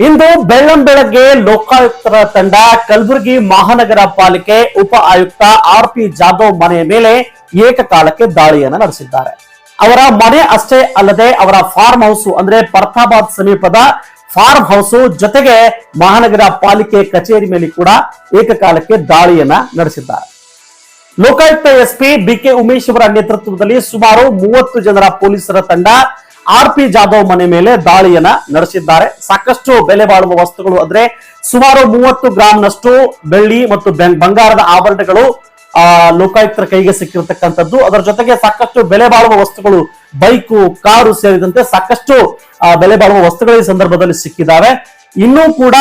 ಇಂದು ಬೆಳ್ಳಂ ಬೆಳಗ್ಗೆ ಲೋಕಾಯುಕ್ತರ ತಂಡ ಕಲಬುರಗಿ ಮಹಾನಗರ ಪಾಲಿಕೆ ಉಪ ಆಯುಕ್ತ ಆರ್ ಪಿ ಜಾಧವ್ ಮನೆಯ ಮೇಲೆ ಏಕಕಾಲಕ್ಕೆ ದಾಳಿಯನ್ನು ನಡೆಸಿದ್ದಾರೆ. ಅವರ ಮನೆ ಅಷ್ಟೇ ಅಲ್ಲದೆ ಅವರ ಫಾರ್ಮ್ ಹೌಸ್ ಅಂದ್ರೆ ಪರ್ತಾಬಾದ್ ಸಮೀಪದ ಫಾರ್ಮ್ ಹೌಸ್ ಜೊತೆಗೆ ಮಹಾನಗರ ಪಾಲಿಕೆ ಕಚೇರಿ ಮೇಲೆ ಕೂಡ ಏಕಕಾಲಕ್ಕೆ ದಾಳಿಯನ್ನ ನಡೆಸಿದ್ದಾರೆ. ಲೋಕಾಯುಕ್ತ ಎಸ್ಪಿ ಬಿಕೆ ಉಮೇಶ್ ಅವರ ನೇತೃತ್ವದಲ್ಲಿ ಸುಮಾರು ಮೂವತ್ತು ಜನರ ಪೊಲೀಸರ ತಂಡ ಆರ್ ಪಿ ಜಾಧವ್ ಮನೆ ಮೇಲೆ ದಾಳಿಯನ್ನ ನಡೆಸಿದ್ದಾರೆ. ಸಾಕಷ್ಟು ಬೆಲೆ ಬಾಳುವ ವಸ್ತುಗಳು ಅಂದ್ರೆ ಸುಮಾರು ಮೂವತ್ತು ಗ್ರಾಂನಷ್ಟು ಬೆಳ್ಳಿ ಮತ್ತು ಬಂಗಾರದ ಆಭರಣಗಳು, ಆ, ಲೋಕಾಯುಕ್ತರ ಕೈಗೆ ಸಿಕ್ಕಿರತಕ್ಕಂಥದ್ದು. ಅದರ ಜೊತೆಗೆ ಸಾಕಷ್ಟು ಬೆಲೆ ಬಾಳುವ ವಸ್ತುಗಳು, ಬೈಕು, ಕಾರು ಸೇರಿದಂತೆ ಸಾಕಷ್ಟು ಬೆಲೆ ಬಾಳುವ ವಸ್ತುಗಳು ಈ ಸಂದರ್ಭದಲ್ಲಿ ಸಿಕ್ಕಿದ್ದಾವೆ ಇನ್ನೂ ಕೂಡ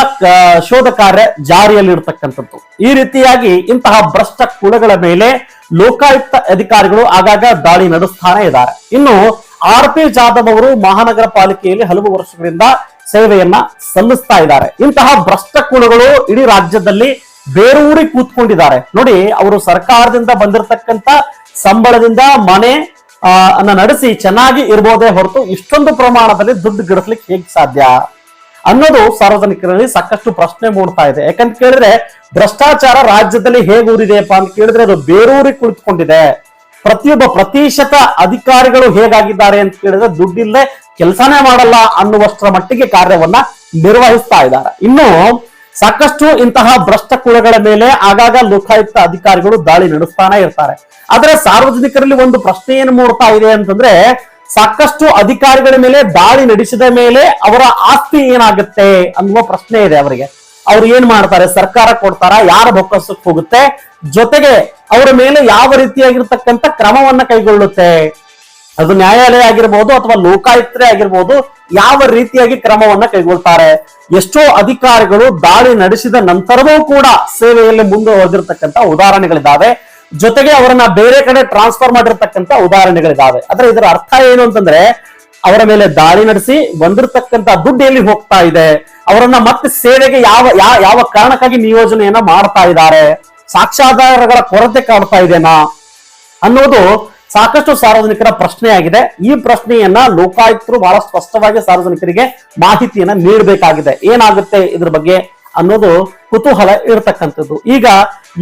ಶೋಧ ಕಾರ್ಯ ಜಾರಿಯಲ್ಲಿರ್ತಕ್ಕಂಥದ್ದು. ಈ ರೀತಿಯಾಗಿ ಇಂತಹ ಭ್ರಷ್ಟ ಕುಳಗಳ ಮೇಲೆ ಲೋಕಾಯುಕ್ತ ಅಧಿಕಾರಿಗಳು ಆಗಾಗ ದಾಳಿ ನಡೆಸ್ತಾನೆ ಇದ್ದಾರೆ. ಇನ್ನು ಆರ್ ಪಿ ಜಾಧವ್ ಅವರು ಮಹಾನಗರ ಪಾಲಿಕೆಯಲ್ಲಿ ಹಲವು ವರ್ಷಗಳಿಂದ ಸೇವೆಯನ್ನ ಸಲ್ಲಿಸ್ತಾ ಇದ್ದಾರೆ. ಇಂತಹ ಭ್ರಷ್ಟ ಕುಳಗಳು ಇಡೀ ರಾಜ್ಯದಲ್ಲಿ ಬೇರೂರಿ ಕೂತ್ಕೊಂಡಿದ್ದಾರೆ. ನೋಡಿ, ಅವರು ಸರ್ಕಾರದಿಂದ ಬಂದಿರತಕ್ಕಂತ ಸಂಬಳದಿಂದ ಮನೆ ಅನ್ನ ನಡೆಸಿ ಚೆನ್ನಾಗಿ ಇರ್ಬೋದೇ ಹೊರತು ಇಷ್ಟೊಂದು ಪ್ರಮಾಣದಲ್ಲಿ ದುಡ್ಡು ಗಿಡಿಸ್ಲಿಕ್ಕೆ ಹೇಗೆ ಸಾಧ್ಯ? ಅನ್ನೋದು ಸಾರ್ವಜನಿಕರಲ್ಲಿ ಸಾಕಷ್ಟು ಪ್ರಶ್ನೆ ಮೂಡ್ತಾ ಇದೆ. ಯಾಕಂತ ಕೇಳಿದ್ರೆ ಭ್ರಷ್ಟಾಚಾರ ರಾಜ್ಯದಲ್ಲಿ ಹೇಗೆ ಊರಿದೆಯಪ್ಪ ಅಂತ ಕೇಳಿದ್ರೆ ಅದು ಬೇರೂರಿ ಕುಳಿತುಕೊಂಡಿದೆ. ಪ್ರತಿಯೊಬ್ಬ ಪ್ರತಿಶತ ಅಧಿಕಾರಿಗಳು ಹೇಗಾಗಿದ್ದಾರೆ ಅಂತ ಕೇಳಿದ್ರೆ ದುಡ್ಡಿಲ್ಲದೆ ಕೆಲಸನೇ ಮಾಡಲ್ಲ ಅನ್ನುವಷ್ಟರ ಮಟ್ಟಿಗೆ ಕಾರ್ಯವನ್ನ ನಿರ್ವಹಿಸ್ತಾ ಇದ್ದಾರೆ. ಇನ್ನು ಸಾಕಷ್ಟು ಇಂತಹ ಭ್ರಷ್ಟ ಕುಳಗಳ ಮೇಲೆ ಆಗಾಗ ಲೋಕಾಯುಕ್ತ ಅಧಿಕಾರಿಗಳು ದಾಳಿ ನಡೆಸ್ತಾನೆ ಇರ್ತಾರೆ. ಆದರೆ ಸಾರ್ವಜನಿಕರಲ್ಲಿ ಒಂದು ಪ್ರಶ್ನೆ ಏನು ಮೂಡ್ತಾ ಇದೆ ಅಂತಂದ್ರೆ ಸಾಕಷ್ಟು ಅಧಿಕಾರಿಗಳ ಮೇಲೆ ದಾಳಿ ನಡೆಸಿದ ಮೇಲೆ ಅವರ ಆಸ್ತಿ ಏನಾಗುತ್ತೆ ಅನ್ನುವ ಪ್ರಶ್ನೆ ಇದೆ ಅವರಿಗೆ. ಅವ್ರು ಏನ್ ಮಾಡ್ತಾರೆ? ಸರ್ಕಾರ ಕೊಡ್ತಾರ? ಯಾರ ಬೊಕ್ಕಸಕ್ಕೆ ಹೋಗುತ್ತೆ? ಜೊತೆಗೆ ಅವರ ಮೇಲೆ ಯಾವ ರೀತಿಯಾಗಿರ್ತಕ್ಕಂಥ ಕ್ರಮವನ್ನ ಕೈಗೊಳ್ಳುತ್ತೆ? ಅದು ನ್ಯಾಯಾಲಯ ಆಗಿರ್ಬೋದು ಅಥವಾ ಲೋಕಾಯುಕ್ತರೇ ಆಗಿರ್ಬೋದು ಯಾವ ರೀತಿಯಾಗಿ ಕ್ರಮವನ್ನ ಕೈಗೊಳ್ತಾರೆ? ಎಷ್ಟೋ ಅಧಿಕಾರಿಗಳು ದಾಳಿ ನಡೆಸಿದ ನಂತರವೂ ಕೂಡ ಸೇವೆಯಲ್ಲಿ ಮುಂದುವರೆದಿರ್ತಕ್ಕಂಥ ಉದಾಹರಣೆಗಳಿದ್ದಾವೆ ಜೊತೆಗೆ ಅವರನ್ನ ಬೇರೆ ಕಡೆ ಟ್ರಾನ್ಸ್ಫರ್ ಮಾಡಿರ್ತಕ್ಕಂಥ ಉದಾಹರಣೆಗಳಿದ್ದಾವೆ ಆದ್ರೆ ಇದರ ಅರ್ಥ ಏನು ಅಂತಂದ್ರೆ ಅವರ ಮೇಲೆ ದಾಳಿ ನಡೆಸಿ ಬಂದಿರತಕ್ಕಂತ ದುಡ್ಡು ಎಲ್ಲಿ ಹೋಗ್ತಾ ಇದೆ? ಅವರನ್ನ ಮತ್ತೆ ಸೇವೆಗೆ ಯಾವ ಯಾವ ಕಾರಣಕ್ಕಾಗಿ ನಿಯೋಜನೆಯನ್ನ ಮಾಡ್ತಾ ಇದ್ದಾರೆ? ಸಾಕ್ಷ್ಯಾಧಾರಗಳ ಕೊರತೆ ಕಾಡ್ತಾ ಇದೆನಾ? ಅನ್ನೋದು ಸಾಕಷ್ಟು ಸಾರ್ವಜನಿಕರ ಪ್ರಶ್ನೆಯಾಗಿದೆ. ಈ ಪ್ರಶ್ನೆಯನ್ನ ಲೋಕಾಯುಕ್ತರು ಬಹಳ ಸ್ಪಷ್ಟವಾಗಿ ಸಾರ್ವಜನಿಕರಿಗೆ ಮಾಹಿತಿಯನ್ನ ನೀಡಬೇಕಾಗಿದೆ. ಏನಾಗುತ್ತೆ ಇದ್ರ ಬಗ್ಗೆ ಅನ್ನೋದು ಕುತೂಹಲ ಇರತಕ್ಕಂಥದ್ದು. ಈಗ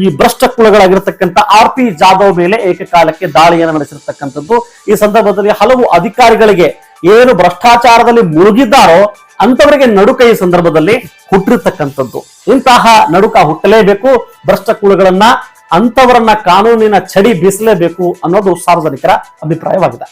ಈ ಭ್ರಷ್ಟ ಕುಲಗಳಾಗಿರ್ತಕ್ಕಂಥ ಆರ್ ಪಿ ಜಾಧವ್ ಮೇಲೆ ಏಕಕಾಲಕ್ಕೆ ದಾಳಿಯನ್ನು ನಡೆಸಿರ್ತಕ್ಕಂಥದ್ದು. ಈ ಸಂದರ್ಭದಲ್ಲಿ ಹಲವು ಅಧಿಕಾರಿಗಳಿಗೆ ಏನು ಭ್ರಷ್ಟಾಚಾರದಲ್ಲಿ ಮುಳುಗಿದ್ದಾರೋ ಅಂತವರಿಗೆ ನಡುಕ ಈ ಸಂದರ್ಭದಲ್ಲಿ ಹುಟ್ಟಿರ್ತಕ್ಕಂಥದ್ದು. ಇಂತಹ ನಡುಕ ಹುಟ್ಟಲೇಬೇಕು, ಭ್ರಷ್ಟ ಕುಳಗಳನ್ನ ಅಂತವರನ್ನ ಕಾನೂನಿನ ಚಡಿ ಬೀಸಲೇಬೇಕು ಅನ್ನೋದು ಸಾರ್ವಜನಿಕರ ಅಭಿಪ್ರಾಯವಾಗಿದೆ.